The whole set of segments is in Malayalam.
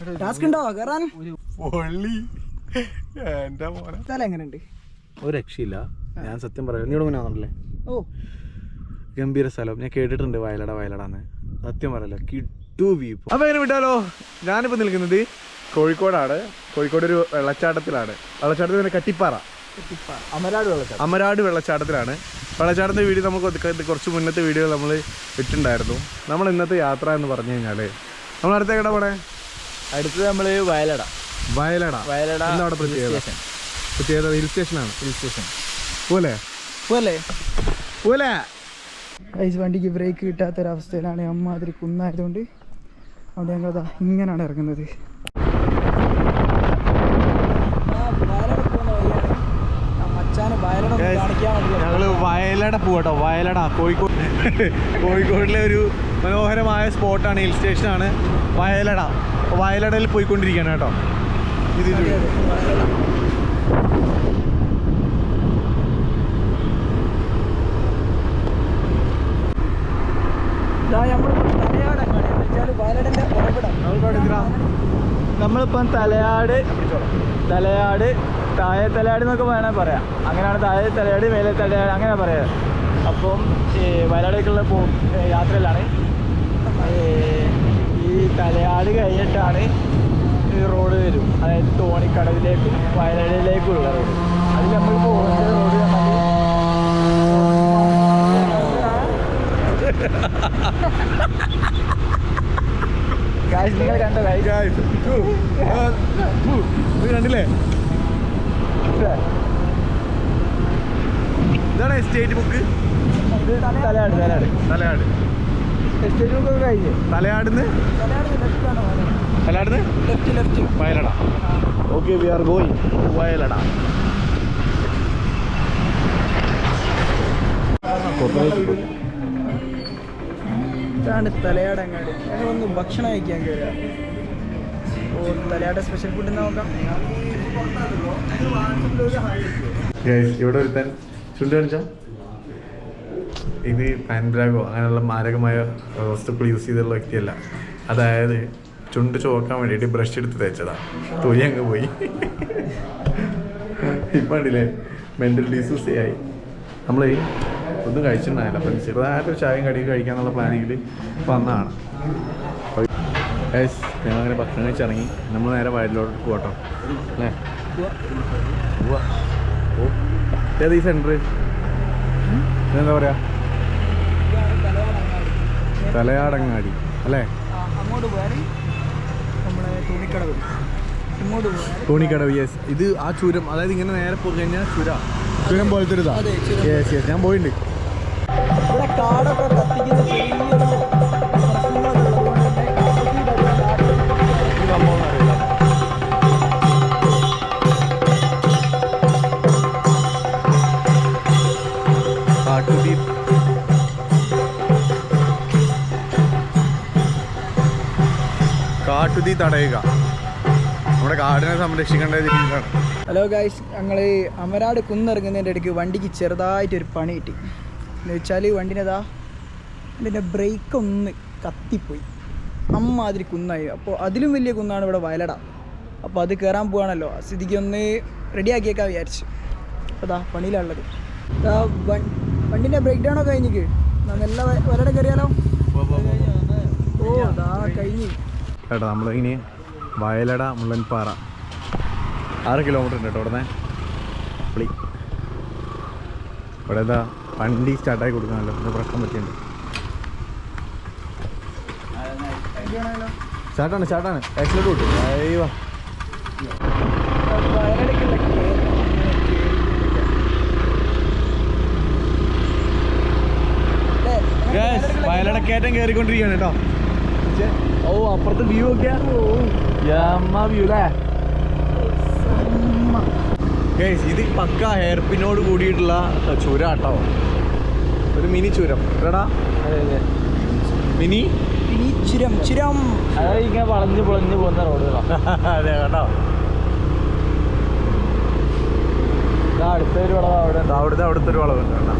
ടാസ്ക് ഉണ്ടോ? കയറാൻ പൊള്ളി. എന്റെ മോനെ. എങ്ങനെയുണ്ട്? ഒരു രക്ഷയില്ല. ഞാൻ സത്യം പറയാം. നീ ഇവിടെ മുന്നേ ഓ. ഗംഭീര സ്ഥലം. ഞാൻ കേട്ടിട്ടുണ്ട് വയലട വയലടാന്ന്. സത്യം പറയല്ല കിട്ടു വ്യൂ അപ്പൊ എങ്ങനെ വിട്ടാലോ? ഞാനിപ്പോ നിൽക്കുന്നത് കോഴിക്കോടാണ്. കോഴിക്കോട് ഒരു വെള്ളച്ചാട്ടത്തിലാണ്. വെള്ളച്ചാട്ടത്തിൽ കട്ടിപ്പാറ. അമരാട് വെള്ളച്ചാട്ടം. അമരാട് വെള്ളച്ചാട്ടത്തിലാണ്. വെള്ളച്ചാട്ടത്തിന്റെ വീഡിയോ നമുക്ക് ഒതുക്ക- കുറച്ച് മുന്നത്തെ വീഡിയോ നമ്മൾ ഇട്ടുണ്ടായിരുന്നു നമ്മൾ ഇന്നത്തെ യാത്ര എന്ന് പറഞ്ഞു കഴിഞ്ഞാൽ. നമ്മൾ അടുത്തേക്കടെ പോണേ? അടുത്തത് നമ്മൾ വയലട. വയലട. വയലട എന്താ അവിടെ പ്രത്യേകത? പ്രത്യേകത ഹിൽ സ്റ്റേഷനാണ്. ഹിൽ സ്റ്റേഷൻ പോലെ പോലെ പോലെ ഐസ് വണ്ടിക്ക് ബ്രേക്ക് കിട്ടാത്തൊരവസ്ഥയിലാണ് അമ്മാതിരി കുന്നായതുകൊണ്ട് അവിടെ ഞങ്ങൾ അതാ ഇങ്ങനെയാണ് ഇറങ്ങുന്നത് ഞങ്ങൾ വയലട പോകട്ടോ വയലട കോഴിക്കോട് കോഴിക്കോടിലെ ഒരു മനോഹരമായ സ്പോട്ടാണ് ഹിൽ സ്റ്റേഷനാണ്. വയലട വയലടയിൽ പോയിക്കൊണ്ടിരിക്കുകയാണ് കേട്ടോ. ഇത് നമ്മളിപ്പം തലയാട് തലയാട് താഴെ തലയാട് എന്നൊക്കെ വേണേൽ പറയാം. അങ്ങനെയാണ് താഴെ തലയാട് മേലെ തലയാട് അങ്ങനെ പറയാം. അപ്പം വയലാടേക്കുള്ള യാത്രയിലാണ്. തലയാട് കഴിഞ്ഞിട്ടാണ് ഈ റോഡ് വരും. അതായത് തോണിക്കടവിലേക്കും വയനാടിലേക്കുള്ള റോഡ് അത് നമ്മൾ പോകുന്ന റോഡ് നിങ്ങൾ കണ്ടോ guys? ഇത് കണ്ടില്ലേ? ഇതാണ് estate book Thalayad Thalayad. Thalayad estate book ഒക്കെ കഴിഞ്ഞ് തലയാടുന്ന്? Thalayad തലയാടുന്ന്? Vayalada. Okay we are going Vayalada. ഇതാണ് ഞങ്ങളൊന്ന് ഭക്ഷണം കഴിക്കാൻ കയറുക ഓ തലയാട് സ്പെഷ്യൽ ഫുഡ് നോക്കാം. ഇവിടെ ഒരുത്തൻ ചുണ്ടി കാണിച്ചാ? ഇത് പാൻബ്രാഗോ അങ്ങനെയുള്ള മാരകമായ വസ്തുക്കൾ യൂസ് ചെയ്തുള്ള വ്യക്തിയല്ല. അതായത് ചുണ്ട് ചോക്കാൻ വേണ്ടിയിട്ട് ബ്രഷ് എടുത്ത് തേച്ചതാ. തൊലി അങ്ങ് പോയി. ഇപ്പം ഉണ്ടല്ലേ മെന്റൽ ഡിസൂസ് ആയി. നമ്മൾ ഒന്നും കഴിച്ചിട്ടുണ്ടായില്ല അപ്പം ചെറുതായിട്ട് ചായയും കടിയും കഴിക്കാന്നുള്ള പ്ലാനിങ്ങിൽ വന്നതാണ്. ഞങ്ങൾ അങ്ങനെ ഭക്ഷണം കഴിച്ചിറങ്ങി. നമ്മൾ നേരെ വയലിലോട്ട് പോകട്ടോ അല്ലേ? ഏതാ ഈ സെന്റർ എന്താ പറയാ? തലയാടങ്ങാടി. അല്ലേ? അങ്ങോട്ട് പോയാൽ നമ്മുടെ തുണിക്കടവ്. ഇങ്ങോട്ട് പോയാൽ തോണിക്കടവ് യെസ് ഇത് ആ ചുരം അതായത് ഇങ്ങനെ നേരെ പോയി കഴിഞ്ഞാൽ ചുര. ചുരം പോലത്തെ ഒരു. യെസ് യെസ് ഞാൻ പോയിണ്ട്. ഇവിടെ കാടൊക്കെ തടയുക. നമ്മുടെ കാടിനെ സംരക്ഷിക്കേണ്ട രീതിയിലാണ് ഹലോ ഗായ്സ് ഞങ്ങൾ അമരാട് കുന്നിറങ്ങുന്നതിന്റെ ഇടയ്ക്ക് വണ്ടിക്ക് ചെറുതായിട്ടൊരു പണി കിട്ടി. എന്ന് വെച്ചാൽ വണ്ടിനതാ ഇതിന്റെ ബ്രേക്ക് ഒന്ന് കത്തിപ്പോയി. അമ്മാതിരി കുന്നായി. അപ്പോൾ അതിലും വലിയ കുന്നാണ് ഇവിടെ വയലട. അപ്പോൾ അത് കയറാൻ പോവാണല്ലോ. ആ സ്ഥിതിക്ക് ഒന്ന് റെഡിയാക്കിയേക്കാൻ വിചാരിച്ചു. അതാ പണിയിലുള്ളത് ഇതാ വണ്ടിന്റെ ബ്രേക്ക് ഡൗണോ കഴിഞ്ഞിക്ക്. നല്ല വയലട കയറിയാലോ ഓ അതാ കഴിഞ്ഞ്. കേട്ടോ നമ്മളിങ്ങനെ വയലട മുള്ളൻപാറ. ആറ് കിലോമീറ്റർ ഉണ്ട് കേട്ടോ ഇവിടെ പുളി. ഇവിടെ എന്താ വണ്ടി സ്റ്റാർട്ടായി കൊടുക്കാനല്ലോ. എന്താ പ്രശ്നം പറ്റിയുണ്ട് സ്റ്റാർട്ടാണ് സ്റ്റാർട്ടാണ്. എക്സിലോട്ട് കൊടുക്കും അയ്യോ. വയലടക്കയറ്റം കയറിക്കൊണ്ടിരിക്കുകയാണ് കേട്ടോ. ഓ അപ്പുറത്ത് വ്യൂ ഒക്കെ വ്യൂ അല്ലേ ഗൈസ് ഇത് പക്ക ഹെയർപിനോട് കൂടിയിട്ടുള്ള ചുരം കേട്ടോ ഒരു മിനി ചുരം. എടാ. മിനി ഇനി ചുരം ചുരം. അതായത് ഇങ്ങനെ വളഞ്ഞ് പൊളഞ്ഞ് പോകുന്ന റോഡുകളാണ് അതെ കേട്ടോ. അടുത്തൊരു വളവ് അവിടെ. അവിടുത്തെ അവിടുത്തെ ഒരു വളവുണ്ട് കേട്ടോ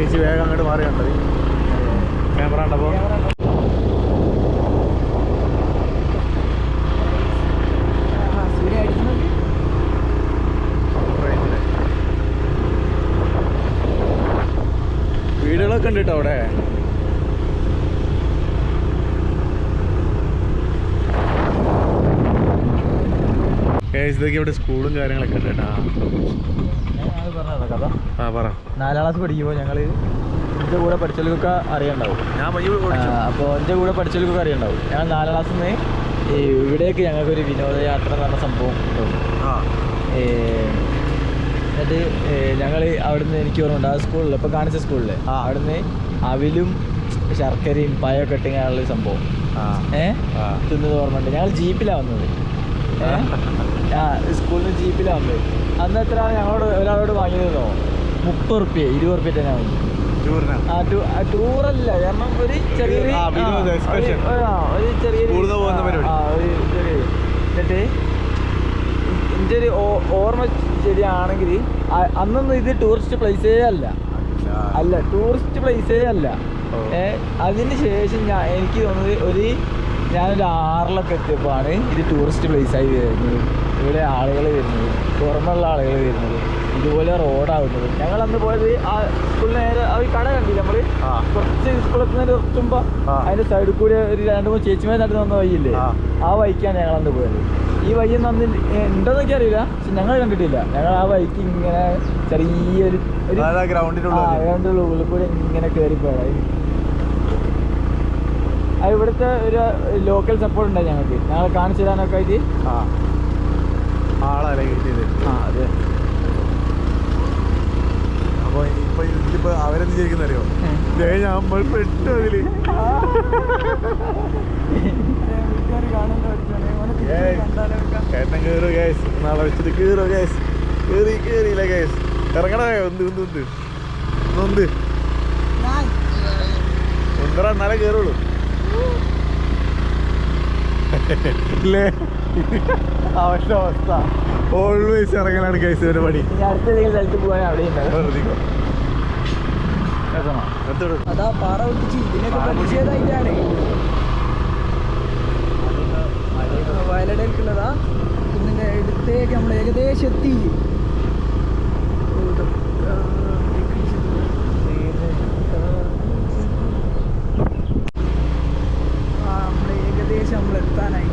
ചേച്ചി വേഗം അങ്ങോട്ട് മാറി കണ്ടത് ക്യാമറ ഉണ്ടപ്പോ വീടുകളൊക്കെ ഉണ്ട് കേട്ടോ അവിടെ. ഇതൊക്കെ ഇവിടെ സ്കൂളും കാര്യങ്ങളൊക്കെ ഉണ്ട് കേട്ടാ. ആ പറ. നാലാം ക്ലാസ് പഠിക്കുമ്പോൾ ഞങ്ങൾ എന്റെ കൂടെ പഠിച്ചവർക്കൊക്കെ അറിയണ്ടാവും. ഞാൻ അപ്പോൾ എന്റെ കൂടെ പഠിച്ചവർക്കൊക്കെ അറിയണ്ടാവും. ഞാൻ നാലാം ക്ലാസ്സിൽ നിന്ന് ഇവിടേക്ക് ഞങ്ങൾക്കൊരു വിനോദയാത്ര എന്ന് പറഞ്ഞ സംഭവം എന്നിട്ട് ഞങ്ങൾ അവിടുന്ന് എനിക്ക് ഓർമ്മ ഉണ്ട് ആ സ്കൂളിൽ ഇപ്പോൾ കാണിച്ച സ്കൂളിൽ അവിടുന്ന് അവിലും ശർക്കരയും പായൊക്കെ ഇട്ടിങ്ങനെയുള്ള സംഭവം. ഏഹ് തിന്നത് ഓർമ്മ ഓർമ്മയുണ്ട്. ഞങ്ങൾ ജീപ്പിലാണ് വന്നത്. സ്കൂളിൽ നിന്ന് ജീപ്പിലാണ് അന്ന് എത്ര ഞങ്ങളോട് ഒരാളോട് വാങ്ങിയതോ? മുപ്പത് റുപ്യ ഇരുപത് റുപ്യ തന്നെ വാങ്ങി ടൂറല്ല. കാരണം ഒരു ചെറിയൊരു excursion. ഒരു- ചെറിയൊരു ചെറിയ എന്നിട്ട് എന്റെ ഒരു ഓർമ്മ ശരിയാണെങ്കിൽ അന്നൊന്നും ഇത് ടൂറിസ്റ്റ് പ്ലേസേ അല്ല. അല്ല. ടൂറിസ്റ്റ് പ്ലേസേ അല്ല. അതിന് ശേഷം ഞാൻ എനിക്ക് തോന്നുന്നത് ഒരു ഞാനൊരു ആറിലൊക്കെ എത്തിയപ്പോഴാണ് ഇത് ടൂറിസ്റ്റ് പ്ലേസ് ആയി വരുന്നത്. ഇവിടെ ആളുകൾ വരുന്നത്. പുറമുള്ള ആളുകൾ വരുന്നത്. ഇതുപോലെ റോഡാവുന്നത് ഞങ്ങൾ അന്ന് പോയത് ആ സ്കൂളിൽ നേരെ ആ കട കണ്ടി നമ്മൾ? കുറച്ച് സ്കൂളിൽ എത്തുമ്പോ അതിന്റെ സൈഡിൽ കൂടി ഒരു രണ്ട് മൂന്ന് ചേച്ചിമാർ നടന്നു വന്ന വഴിയില്ലേ? ആ. വഴിക്കാണ് ഞങ്ങൾ അന്ന് പോയത്. ഈ വഴി നന്ദി അന്ന് ഉണ്ടോന്നൊക്കെ അറിയില്ല. പക്ഷെ ഞങ്ങൾ കണ്ടിട്ടില്ല. ഞങ്ങൾ ആ വഴിക്ക് ഇങ്ങനെ ചെറിയൊരു ആ, ഉള്ളിൽ കൂടി ഇങ്ങനെ കയറി പോയത്. ഇവിടുത്തെ ഒരു ലോക്കൽ സപ്പോർട്ട് ഉണ്ടായി ഞങ്ങൾക്ക്. ഞങ്ങൾ കാണിച്ചു തരാനൊക്കെ ആയിട്ട്. ആ. കിട്ടിയത് ആ അതെ. അപ്പോൾ ഇപ്പൊ ഇതിലിപ്പോ അവരെന്ത് ചെയ്യുന്ന അറിയോ നമ്മൾ പെട്ടു അതിൽ. കേറു നാളെ വെച്ചിട്ട് കേറോ ഗൈസ് കേറി കേറിയില്ല ഗൈസ് ഇറങ്ങണ ഒന്ന് ഒന്ന് ഒന്ന്. ഒന്ന് ഒന്നര എന്നാലേ കേറുള്ളൂ. ഇല്ലേ അവസ്ഥ അവസ്ഥ. ഓൾവേസ് ഇറങ്ങലാണ് കേസ് ഇവരുടെ പണി. ഇനി അടുത്ത ഏതെങ്കിലും സ്ഥലത്ത് പോകാൻ അവിടെ അതാ പാറ ഒട്ടിച്ച് ഇതിനൊക്കെ പ്രതിഷേധമായിട്ടാണ് വയലടയിലേക്കുള്ളതാ കുന്നിന്റെ അടുത്തേക്ക് നമ്മൾ ഏകദേശം എത്തി ആ നമ്മൾ ഏകദേശം നമ്മൾ എത്താനായി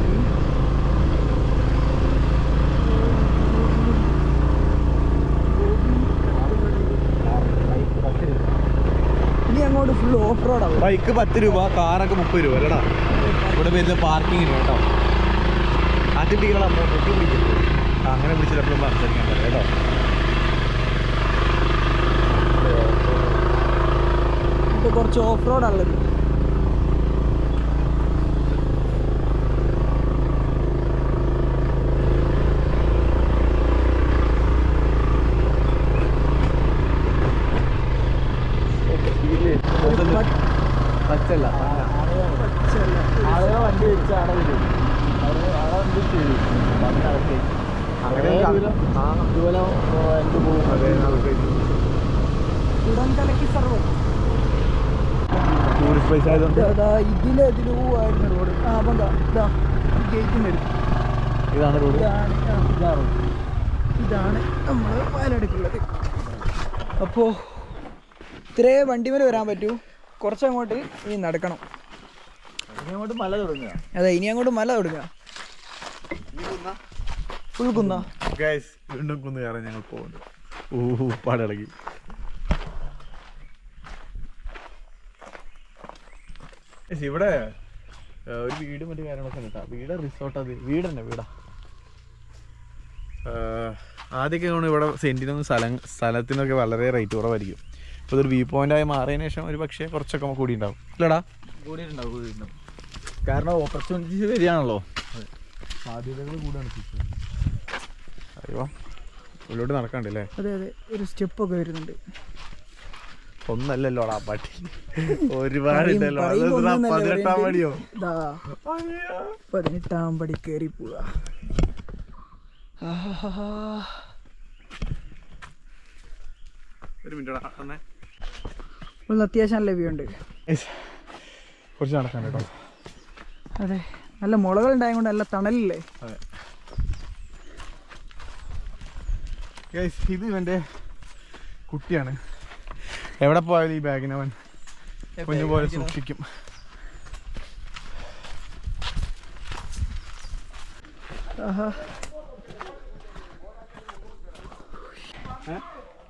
ഇനി അങ്ങോട്ട് ഫുൾ ഓഫ് റോഡാവും ബൈക്ക് പത്ത് രൂപ കാറൊക്കെ മുപ്പത് രൂപ അല്ലടാ. ഇവിടെ വരുന്ന പാർക്കിംഗ് കേട്ടോ. ആദ്യം പൊട്ടി അങ്ങനെ വിളിച്ചപ്പോഴും സംസാരിക്കാൻ പറ്റും കേട്ടോ. കുറച്ച് ഓഫ് റോഡാണുള്ളത് ഒരു പച്ച- പച്ചല്ല പച്ചല്ല. ആളുകൾ വണ്ടി വെച്ച് അവിടെ വരും അവിടെ അവിടെ വണ്ടി ചെയ്യും വണ്ടി നടത്തി അങ്ങനെ കുറേ ക- ദൂരം ആ. ഇതുപോലെ എനിക്ക് പോകും അതെ നമുക്ക് ഉടൻ കലക്കി സർവം പ്ലേസ് ആയതുകൊണ്ട് ഇതിലെ ഇതിലൂ റോഡ് ആ അപ്പം ദാ ഇതാ ഗേറ്റിന്റെ അടുത്ത് ഇതാണ് റോഡ് ഇതാണ് ഇതാണ് ഇതാണ് നമ്മൾ വയനാടുക്കുള്ളത് അപ്പോൾ ഇത്രേ വണ്ടിമേൽ വരാൻ പറ്റൂ. കുറച്ചങ്ങോട്ട് ഇനി നടക്കണം. ഇനി അങ്ങോട്ട് മല തുടങ്ങുക. അതെ ഇനി അങ്ങോട്ട് മല തുടങ്ങുക. ഫുൾ കുന്ന വീണ്ടും കുന്ന് കയറാൻ ഞങ്ങൾ പോകുന്നു. ഊഹു പാടിളകി ഇവിടെ ഒരു വീട് മറ്റു കാര്യങ്ങളൊക്കെ ഉണ്ട് കേട്ടോ വീട് റിസോർട്ട് അത്. വീട്. തന്നെ വീടാ ആദ്യമൊക്കെ നമ്മൾ ഇവിടെ സെന്റിനൊന്നും സ്ഥലം സ്ഥലത്തിനൊക്കെ വളരെ റേറ്റ് കുറവായിരിക്കും. ഇപ്പോൾ ഇതൊരു വ്യൂ പോയിന്റ് ആയി മാറിയതിന് ശേഷം ഒരു പക്ഷേ കുറച്ചൊക്കെ കൂടി ഉണ്ടാവും ഇല്ലടാ. കൂടിയിട്ടുണ്ടാവും കൂടിയിട്ടുണ്ടാവും. കാരണം ഓപ്പർച്യൂണിറ്റീസ് വരികയാണല്ലോ. സാധ്യതകൾ കൂടാണ് അയ്യോ ഉള്ളോട്ട് നടക്കണ്ടല്ലേ അതെ അതെ. ഒരു സ്റ്റെപ്പൊക്കെ വരുന്നുണ്ട്. ഒന്നല്ലല്ലോടാ പട്ടി. ഒരുപാട് പതിനെട്ടാം. പടിയോ? പതിനെട്ടാം പടി കയറി മിനിറ്റ് തന്നെ ഒന്ന് അത്യാവശ്യം നല്ല വ്യൂ ഉണ്ട്. കുറച്ച് നടക്കാൻ കേട്ടോ. അതെ നല്ല മുളകൾ ഉണ്ടായതുകൊണ്ട് നല്ല തണലില്ലേ? ഇത് ഇവന്റെ കുട്ടിയാണ്. എവിടെ പോയാലും ഈ ബാഗിന് അവൻ കുഞ്ഞു പോലെ സൂക്ഷിക്കും.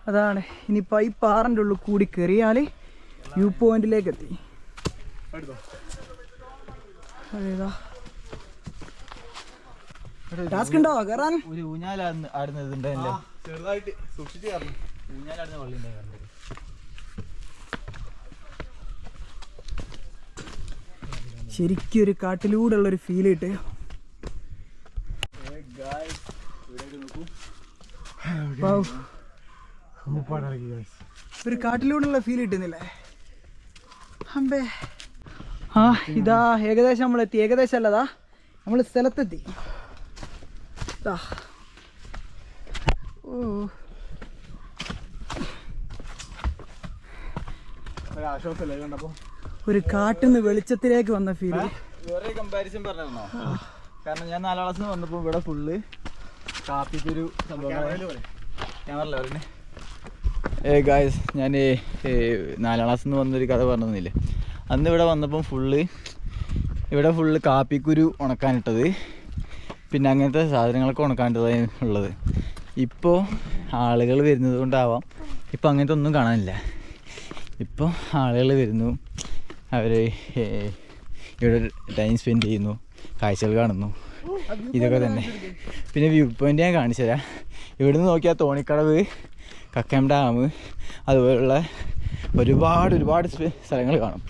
അതാണ്. ഇനിയിപ്പോൾ ഈ പാറന്റെ ഉള്ളിൽ കൂടി കയറിയാൽ വ്യൂ പോയിന്റിലേക്ക് എത്തി അതേതാ? ടാസ്ക് ഉണ്ടോ? കയറാൻ ഒരു ഊഞ്ഞാലാടുന്ന ആടുന്നത് ഉണ്ടല്ലേ ചെറുതായിട്ട് സൂക്ഷിച്ച് കയറണം ഊഞ്ഞാലാടുന്ന പള്ളി ഉണ്ടായിരുന്നു ശരിക്കും ഒരു കാട്ടിലൂടെ ഉള്ളൊരു ഫീൽ കിട്ടുക വൗ. കാട്ടിലൂടെ ഉള്ള ഫീൽ കിട്ടുന്നില്ലേ? അമ്പേ. ആ ഇതാ ഏകദേശം നമ്മളെത്തി ഏകദേശം അല്ലതാ നമ്മൾ സ്ഥലത്തെത്തി. ദാ. ഓ. ആശ്വാസമല്ലേ കണ്ടപ്പോ? ഒരു കാട്ടിന്ന് വെളിച്ചത്തിലേക്ക് വന്ന ഫീൽ വേറെ കമ്പാരിസൺ പറഞ്ഞോ കാരണം ഞാൻ നാലാം ക്ലാസ് വന്നപ്പോൾ ഇവിടെ ഫുള്ള് കാപ്പിക്കൊരു സംഭവം ഞാൻ പറഞ്ഞില്ല അവരുടെ ഏ ഗായ്സ് ഞാൻ നാലാം ക്ലാസ്സിൽ നിന്ന് വന്നൊരു കഥ പറഞ്ഞില്ലേ? അന്ന് ഇവിടെ വന്നപ്പം ഫുള്ള് ഇവിടെ ഫുള്ള് കാപ്പിക്കുരു ഉണക്കാനിട്ടത്. പിന്നെ അങ്ങനത്തെ സാധനങ്ങളൊക്കെ ഉണക്കാനിട്ടതായി ഉള്ളത്. ഇപ്പോൾ ആളുകൾ വരുന്നത് കൊണ്ടാവാം. ഇപ്പോൾ അങ്ങനത്തെ ഒന്നും കാണാനില്ല. ഇപ്പോൾ ആളുകൾ വരുന്നു. അവർ ഇവിടെ ടൈം സ്പെൻഡ് ചെയ്യുന്നു. കാഴ്ചകൾ കാണുന്നു. ഇതൊക്കെ തന്നെ. പിന്നെ വ്യൂ പോയിന്റ് ഞാൻ കാണിച്ചു തരാം. ഇവിടുന്ന് നോക്കിയാൽ തോണിക്കടവ് കക്കം ഡാം അതുപോലുള്ള ഒരുപാട് ഒരുപാട് സ്ഥലങ്ങൾ കാണും.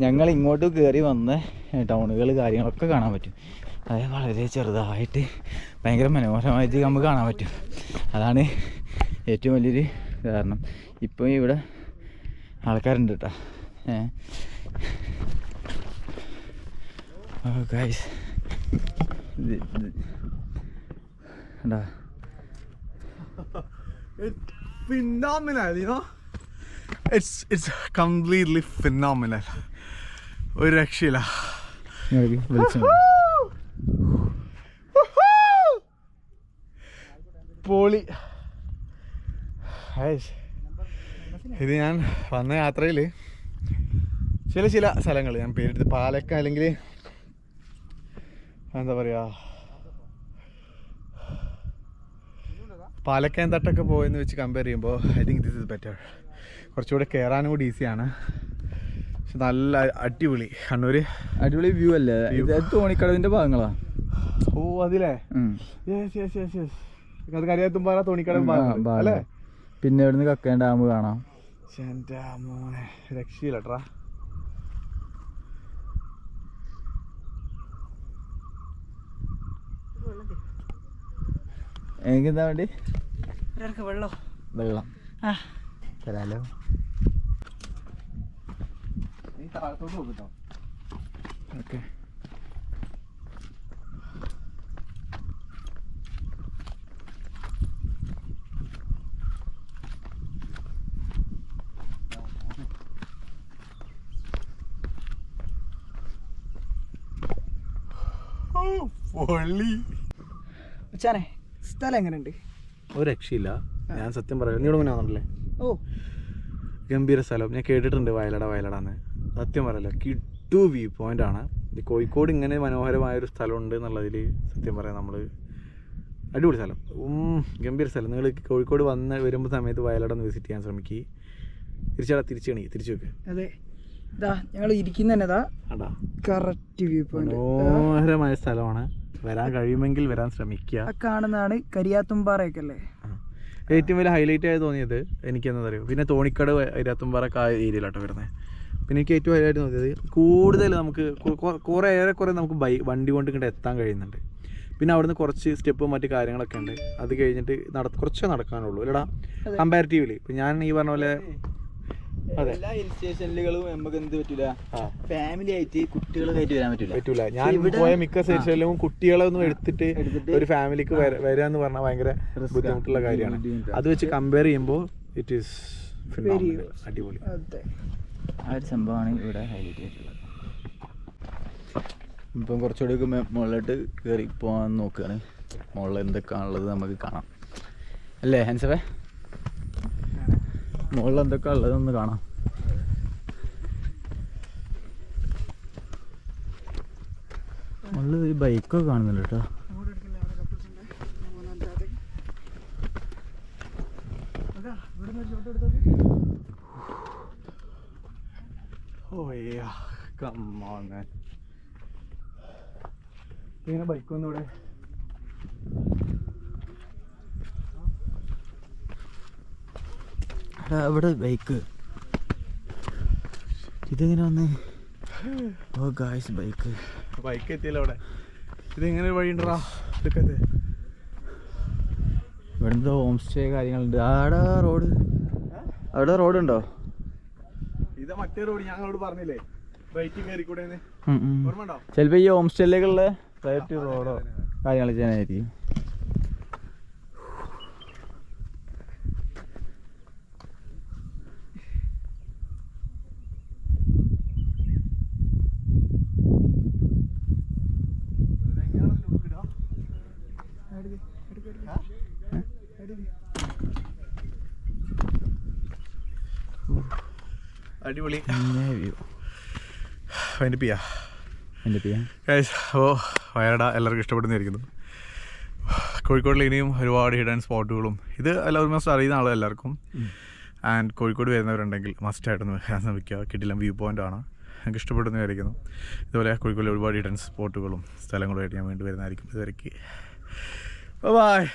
ഞങ്ങൾ ഇങ്ങോട്ട് കയറി വന്ന ടൗണുകൾ കാര്യങ്ങളൊക്കെ കാണാൻ പറ്റും. അത് വളരെ ചെറുതായിട്ട് ഭയങ്കര മനോഹരമായിട്ട് നമുക്ക് കാണാൻ പറ്റും. അതാണ് ഏറ്റവും വലിയൊരു കാരണം. ഇപ്പം ഇവിടെ ആൾക്കാരുണ്ട് കേട്ടോ ഓ guys phenomenal, you know? It's it's completely phenomenal. ഒരു രക്ഷയില്ല. പോളി. ഇത് ഞാൻ വന്ന യാത്രയിൽ ചില ചില സ്ഥലങ്ങൾ ഞാൻ പേരെടുത്ത് പാലക്ക അല്ലെങ്കിൽ എന്താ പറയുക പാലക്കയം തട്ടൊക്കെ പോയെന്ന് വെച്ച് കമ്പയർ ചെയ്യുമ്പോൾ I think this is better കുറച്ചുകൂടെ കയറാനും കൂടി ഈസിയാണ് പക്ഷെ നല്ല അടിപൊളി. കണ്ണൂർ അടിപൊളി വ്യൂ അല്ലേ? തോണിക്കടവിന്റെ തോണിക്കടവിന്റെ ഭാഗങ്ങളാ? ഓ അതിലേ. യെസ് യെസ് യെസ് യെസ് അത് കരിയാത്തുമ്പാറ തോണിക്കടവ്. അല്ലേ? പിന്നെ ഇവിടുന്ന് കക്കയം ഡാം കാണാം? രക്ഷയില്ലട്ടാ. രക്ഷയില്ലട്രാ എനിക്ക് എന്താ വേണ്ടി വെള്ളം? വെള്ളം. ആ. തരാലോ. ഓക്കെ. പൊള്ളി. ഉച്ചാനെ സ്ഥലം എങ്ങനെയുണ്ട് ഒരു രക്ഷയില്ല. ഞാൻ സത്യം പറയാം. നീ ഇവിടെ മുന്നേ ഓ. ഗംഭീര സ്ഥലം. ഞാൻ കേട്ടിട്ടുണ്ട് വയലട വയലടാന്ന്. സത്യം പറയല്ല കിട്ടു വ്യൂ പോയിന്റ് ആണ്. കോഴിക്കോട് ഇങ്ങനെ മനോഹരമായ ഒരു സ്ഥലമുണ്ട് എന്നുള്ളതിൽ സത്യം പറയാം നമ്മൾ അടിപൊളി സ്ഥലം. ഉം, ഗംഭീര സ്ഥലം. നിങ്ങൾ കോഴിക്കോട് വന്ന് വരുമ്പോൾ സമയത്ത് വയലട ഒന്ന് വിസിറ്റ് ചെയ്യാൻ ശ്രമിക്കുക തിരിച്ചടാ തിരിച്ചു കണി തിരിച്ചു വെക്ക് അതെ. ഇതാ ഞങ്ങൾ കറക്റ്റ് വ്യൂ പോയിന്റ്. മനോഹരമായ സ്ഥലമാണ്. വരാൻ കഴിയുമെങ്കിൽ വരാൻ ശ്രമിക്കുക. കാണുന്നതാണ് കരിയാത്തുംപാറയൊക്കെ അല്ലേ ഏറ്റവും വലിയ ഹൈലൈറ്റ് ആയി തോന്നിയത് എനിക്ക് എന്താ അറിയോ പിന്നെ തോണിക്കട് ഇരത്തുംപാറൊക്കെ ആ ഏരിയയിലാട്ടോ വരുന്നത് പിന്നെ എനിക്ക് ഏറ്റവും ഹൈലൈറ്റ് തോന്നിയത് കൂടുതൽ നമുക്ക് കുറേ ഏറെക്കുറെ നമുക്ക് ബൈ വണ്ടി കൊണ്ട് ഇങ്ങോട്ട് എത്താൻ കഴിയുന്നുണ്ട്. പിന്നെ അവിടുന്ന് കുറച്ച് സ്റ്റെപ്പും മറ്റു കാര്യങ്ങളൊക്കെ ഉണ്ട്. അത് കഴിഞ്ഞിട്ട് നട കുറച്ചേ നടക്കാനുള്ളൂ. അല്ലടാ കമ്പാരിറ്റീവ്ലി ഇപ്പം ഞാൻ ഈ പറഞ്ഞ പോലെ. എല്ലാ ഹിൽ സ്റ്റേഷനുകളും നമുക്ക് എന്ത് പറ്റൂല? ഫാമിലി ആയിട്ട് കുട്ടികളുമായിട്ട് വരാൻ പറ്റൂല. പറ്റൂല. ഞാൻ പോയ മിക്ക സ്റ്റേഷനിലും കുട്ടികളെ ഒന്നും എടുത്തിട്ട് ഒരു ഫാമിലിക്ക് വരാ എന്ന് പറഞ്ഞാൽ ഭയങ്കര ബുദ്ധിമുട്ടുള്ള കാര്യമാണ്. അത് വെച്ച് കമ്പയർ ചെയ്യുമ്പോൾ ഇറ്റ് ഈസ് അടിപൊളി. അതെ. ആ ഒരു സംഭവമാണ് ഇവിടെ ഹൈലൈറ്റ് ആയിട്ടുള്ളത് ഇപ്പം കുറച്ചുകൂടി മുകളിലോട്ട് കയറി പോകാൻ നോക്കുകയാണ് മുകളിൽ എന്തൊക്കെയാണുള്ളത് നമുക്ക് കാണാം. അല്ലേ ഹൻസവേ മുകളിൽ എന്തൊക്കെ ഉള്ളതെന്ന് കാണാം. മുകളിൽ ഒരു ബൈക്കൊക്കെ കാണുന്നില്ല കേട്ടോ. ഇങ്ങനെ ബൈക്കൊന്നും ഇവിടെ ഇവിടെ ബൈക്ക് ഇതെങ്ങനെ വന്ന്? ഓ ഗായ്സ് ബൈക്ക് ബൈക്ക് എത്തിയല്ലോ അവിടെ. ഇതെങ്ങനെ ഒരു വഴി ഉണ്ടാക്കത്തെ എടുക്കത്തെ ഇവിടുത്തെ ഹോം സ്റ്റേ കാര്യങ്ങളുണ്ട്. ആടെ റോഡ് അവിടെ റോഡ് ഉണ്ടോ ഇത് മറ്റേ റോഡ് ഞങ്ങളോട് പറഞ്ഞില്ലേ? ചിലപ്പോൾ ഈ ഹോം സ്റ്റേയിലേക്കുള്ള പ്രൈവറ്റ് റോഡോ കാര്യങ്ങൾ ചെയ്യാനായിരിക്കും. അടിപൊളി. വ്യൂ. അതിന്റെ പിയാ എന്റെ പിയാ അപ്പോൾ വയറട എല്ലാവർക്കും ഇഷ്ടപ്പെടുന്നതായിരിക്കുന്നു. കോഴിക്കോടിൽ ഇനിയും ഒരുപാട് ഹിഡൻ സ്പോട്ടുകളും ഇത് എല്ലാവരും മസ്റ്റ് അറിയുന്ന ആളും എല്ലാവർക്കും. ആൻഡ് കോഴിക്കോട് വരുന്നവരുണ്ടെങ്കിൽ മസ്റ്റായിട്ടൊന്ന് വരാൻ ശ്രമിക്കുക. കിട്ടില്ല വ്യൂ പോയിന്റ് ആണ്. എനിക്ക് ഇഷ്ടപ്പെടുന്നതായിരിക്കുന്നു. ഇതുപോലെ കോഴിക്കോടിലെ ഒരുപാട് ഹിഡൻ സ്പോട്ടുകളും സ്ഥലങ്ങളുമായിട്ട് ഞാൻ വീണ്ടും വരുന്നതായിരിക്കും. ഇതുവരയ്ക്ക് ബൈ